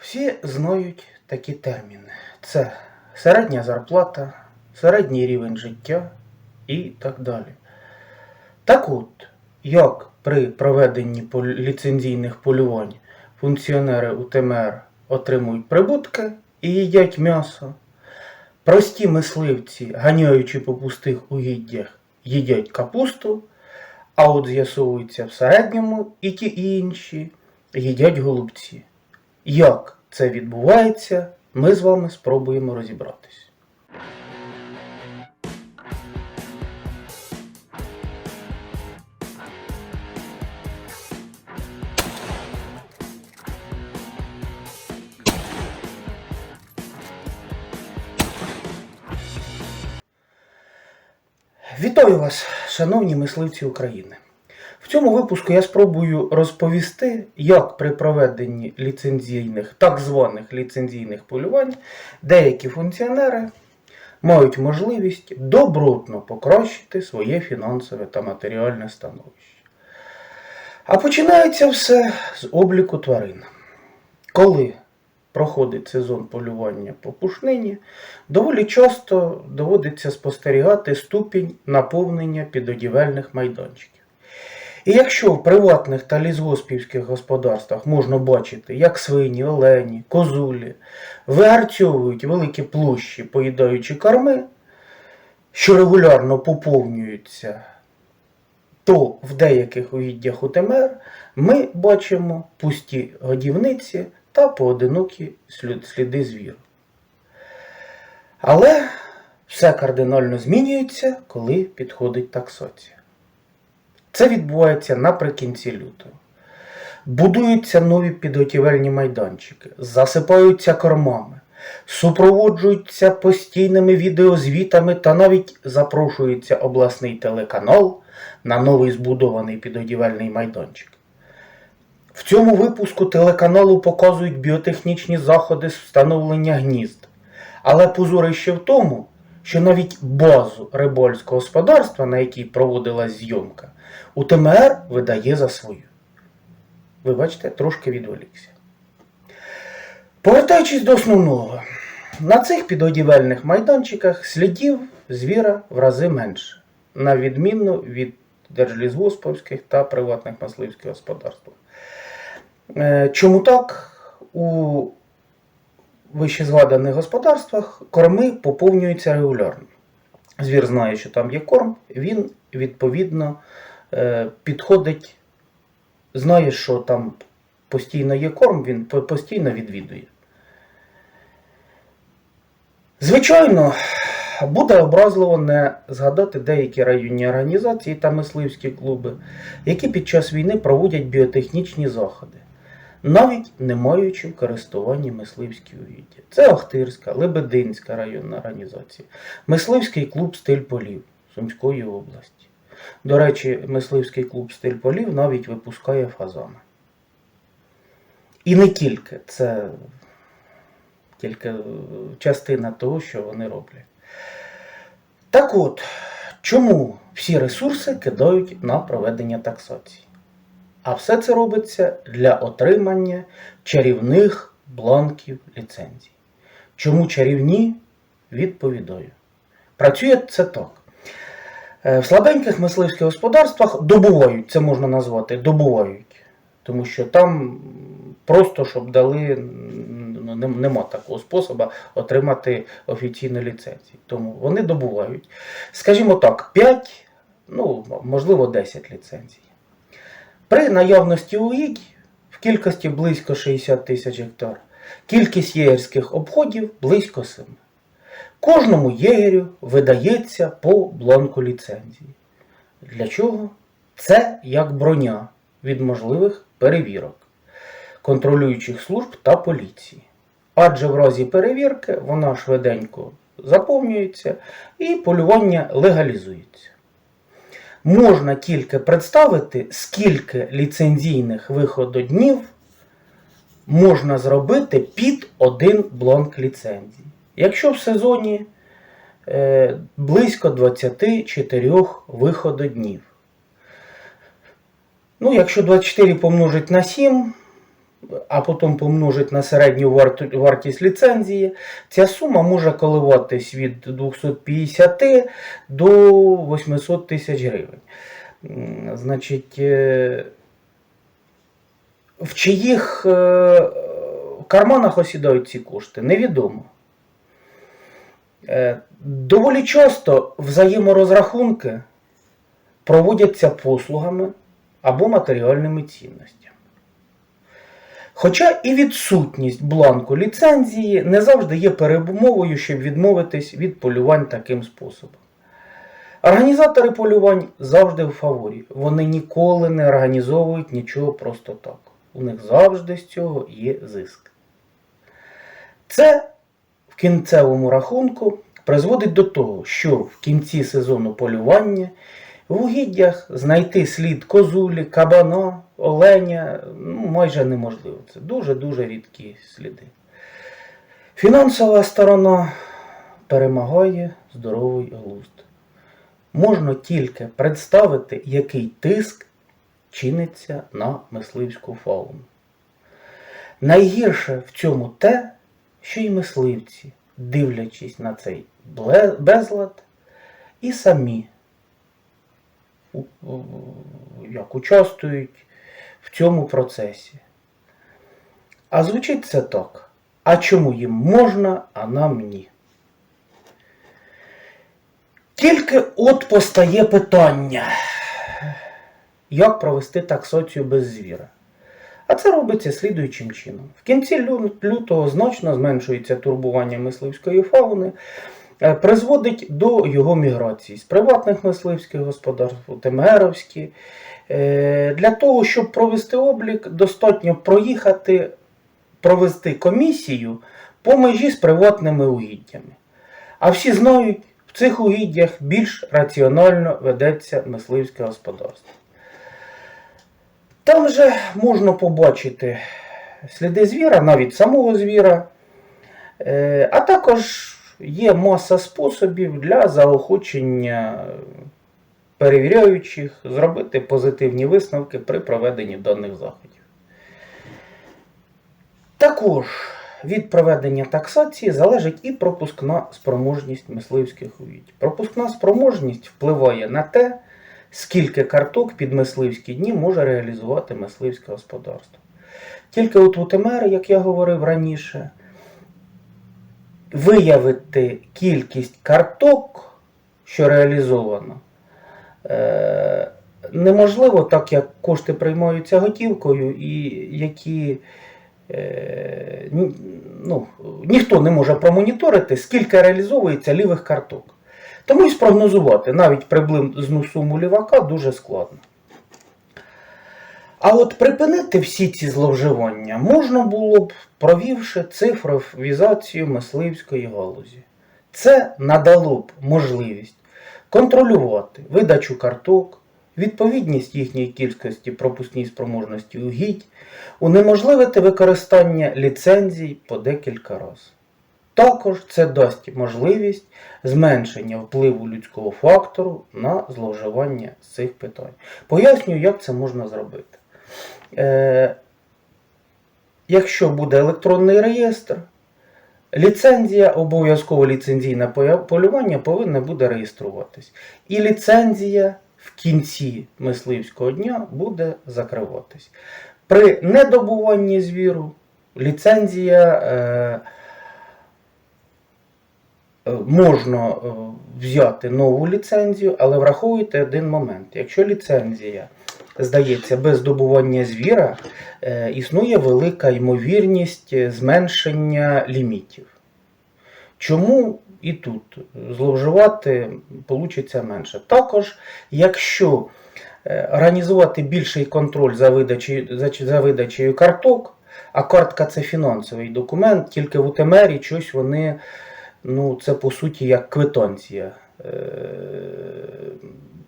Всі знають такі терміни. Це середня зарплата, середній рівень життя і так далі. Так от, як при проведенні ліцензійних полювань функціонери УТМР отримують прибутки і їдять м'ясо, прості мисливці, ганяючи по пустих угіддях, їдять капусту, а от з'ясовується в середньому і ті і інші їдять голубці. Як це відбувається, ми з вами спробуємо розібратись. Вітаю вас, шановні мисливці України. В цьому випуску я спробую розповісти, як при проведенні ліцензійних, так званих ліцензійних полювань деякі функціонери мають можливість добротно покращити своє фінансове та матеріальне становище. А починається все з обліку тварин. Коли проходить сезон полювання по пушнині, доволі часто доводиться спостерігати ступінь наповнення підодівельних майданчиків. І якщо в приватних та лісгоспівських господарствах можна бачити, як свині, олені, козулі вигарцьовують великі площі, поїдаючи корми, що регулярно поповнюються, то в деяких угіддях УТМР ми бачимо пусті годівниці та поодинокі сліди звіру. Але все кардинально змінюється, коли підходить таксація. Це відбувається наприкінці лютого. Будуються нові підготівельні майданчики, засипаються кормами, супроводжуються постійними відеозвітами та навіть запрошується обласний телеканал на новий збудований підготівельний майданчик. В цьому випуску телеканалу показують біотехнічні заходи з встановлення гнізд. Але позорище в тому, що навіть базу рибальського господарства, на якій проводилась зйомка, УТМР видає за свою. Ви бачите, трошки відволікся. Повертаючись до основного, на цих підодівельних майданчиках слідів звіра в рази менше, на відміну від держлісгоспівських та приватних мисливських господарств. Е, Чому так? У вище згаданих господарствах корми поповнюються регулярно. Звір знає, що там є корм, він відповідно е, підходить, знає, що там постійно є корм, він постійно відвідує. Звичайно, буде образливо не згадати деякі районні організації та мисливські клуби, які під час війни проводять біотехнічні заходи, навіть не маючи в користуванні мисливські угіддя. Це Охтирська, Лебединська районна організація, мисливський клуб Стиль полів Сумської області. До речі, мисливський клуб Стиль полів навіть випускає фазана. І не тільки, це тільки частина того, що вони роблять. Так от, чому всі ресурси кидають на проведення таксації? А все це робиться для отримання чарівних бланків ліцензій. Чому чарівні? Відповідаю. Працює це так. Е, В слабеньких мисливських господарствах добувають, це можна назвати, добувають. Тому що там просто щоб дали, нема такого способу отримати офіційну ліцензію. Тому вони добувають. Скажімо так, 5, ну, можливо, 10 ліцензій. При наявності угідь в кількості близько 60 тисяч гектар, кількість єгерських обходів близько 7. Кожному єгерю видається по бланку ліцензії. Для чого? Це як броня від можливих перевірок контролюючих служб та поліції. Адже в разі перевірки вона швиденько заповнюється і полювання легалізується. Можна тільки представити, скільки ліцензійних вихододнів можна зробити під один бланк ліцензії. Якщо в сезоні е, близько 24 вихододнів. Ну, якщо 24 помножить на 7, а потім помножить на середню вартість ліцензії, ця сума може коливатись від 250 до 800 тисяч гривень. Значить, е, в чиїх е, карманах осідають ці кошти, невідомо. Е, Доволі часто взаєморозрахунки проводяться послугами або матеріальними цінностями. Хоча і відсутність бланку ліцензії не завжди є передумовою, щоб відмовитись від полювань таким способом. Організатори полювань завжди в фаворі. Вони ніколи не організовують нічого просто так. У них завжди з цього є зиск. Це в кінцевому рахунку призводить до того, що в кінці сезону полювання в угіддях знайти слід козулі, кабана, оленя ну, майже неможливо. Це дуже-дуже рідкі сліди. Фінансова сторона перемагає здоровий глузд. Можна тільки представити, який тиск чиниться на мисливську фауну. Найгірше в цьому те, що й мисливці, дивлячись на цей безлад, і самі як участвують в цьому процесі. А звучить це так. А чому їм можна, а нам ні? Тільки от постає питання, як провести таксоцію без звіра. А це робиться слідуючим чином. В кінці лютого значно зменшується турбування мисливської фауни, призводить до його міграції з приватних мисливських господарств у Темеровські. Е, Для того, щоб провести облік, достатньо проїхати, провести комісію по межі з приватними угіддями. А всі знають, в цих угіддях більш раціонально ведеться мисливське господарство. Там же можна побачити сліди звіра, навіть самого звіра, Е, а також є маса способів для заохочення перевіряючих зробити позитивні висновки при проведенні даних заходів. Також від проведення таксації залежить і пропускна спроможність мисливських угідь. Пропускна спроможність впливає на те, скільки карток під мисливські дні може реалізувати мисливське господарство. Тільки от у як я говорив раніше, виявити кількість карток, що реалізовано, е, неможливо, так як кошти приймаються готівкою, і які е, ну, ніхто не може промоніторити, скільки реалізовується лівих карток. Тому і спрогнозувати навіть приблизну суму лівака дуже складно. А от припинити всі ці зловживання можна було б, провівши цифровізацію мисливської галузі. Це надало б можливість контролювати видачу карток, відповідність їхньої кількості пропускній спроможності угідь, унеможливити використання ліцензій по декілька разів. Також це дасть можливість зменшення впливу людського фактору на зловживання цих питань. Пояснюю, як це можна зробити. Е, якщо буде електронний реєстр, ліцензія, обов'язково ліцензійне полювання повинна буде реєструватись. І ліцензія в кінці мисливського дня буде закриватись. При недобуванні звіру ліцензія. Е, Е, можна взяти нову ліцензію, але враховуйте один момент. Якщо ліцензія здається без добування звіра, е, існує велика ймовірність зменшення лімітів. Чому і тут зловживати получиться менше. Також, якщо е, організувати більший контроль за видачею, за, за видачею карток, а картка це фінансовий документ, тільки в УТМРі щось вони ну, це по суті як квитанція. Е,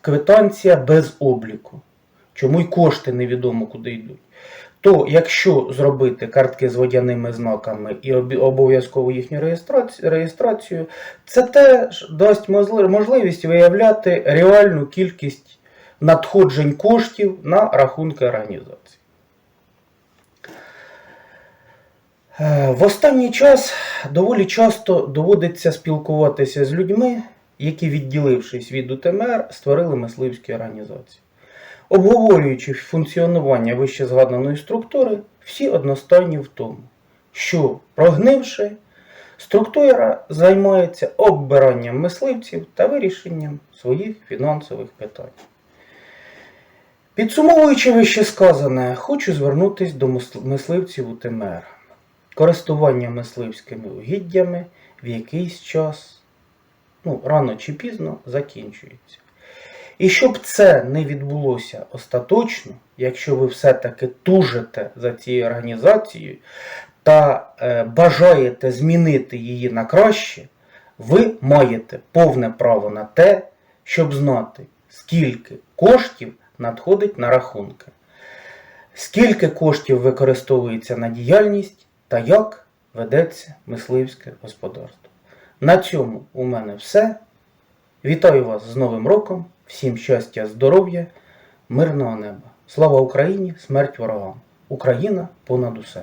Квитанція без обліку. Чому й кошти невідомо куди йдуть. То якщо зробити картки з водяними знаками і обов'язково їхню реєстрацію, це теж дасть можливість виявляти реальну кількість надходжень коштів на рахунки організації. Е, В останній час доволі часто доводиться спілкуватися з людьми, які, відділившись від УТМР, створили мисливські організації. Обговорюючи функціонування вище згаданої структури, всі одностайні в тому, що, прогнивши, структура займається оббиранням мисливців та вирішенням своїх фінансових питань. Підсумовуючи вище сказане, хочу звернутися до мис- мисливців УТМР. Користування мисливськими угіддями в якийсь час, ну, рано чи пізно, закінчується. І щоб це не відбулося остаточно, якщо ви все-таки тужите за цією організацією та е, бажаєте змінити її на краще, ви маєте повне право на те, щоб знати, скільки коштів надходить на рахунки, скільки коштів використовується на діяльність та як ведеться мисливське господарство. На цьому у мене все. Вітаю вас з Новим роком, всім щастя, здоров'я, мирного неба. Слава Україні, смерть ворогам! Україна понад усе!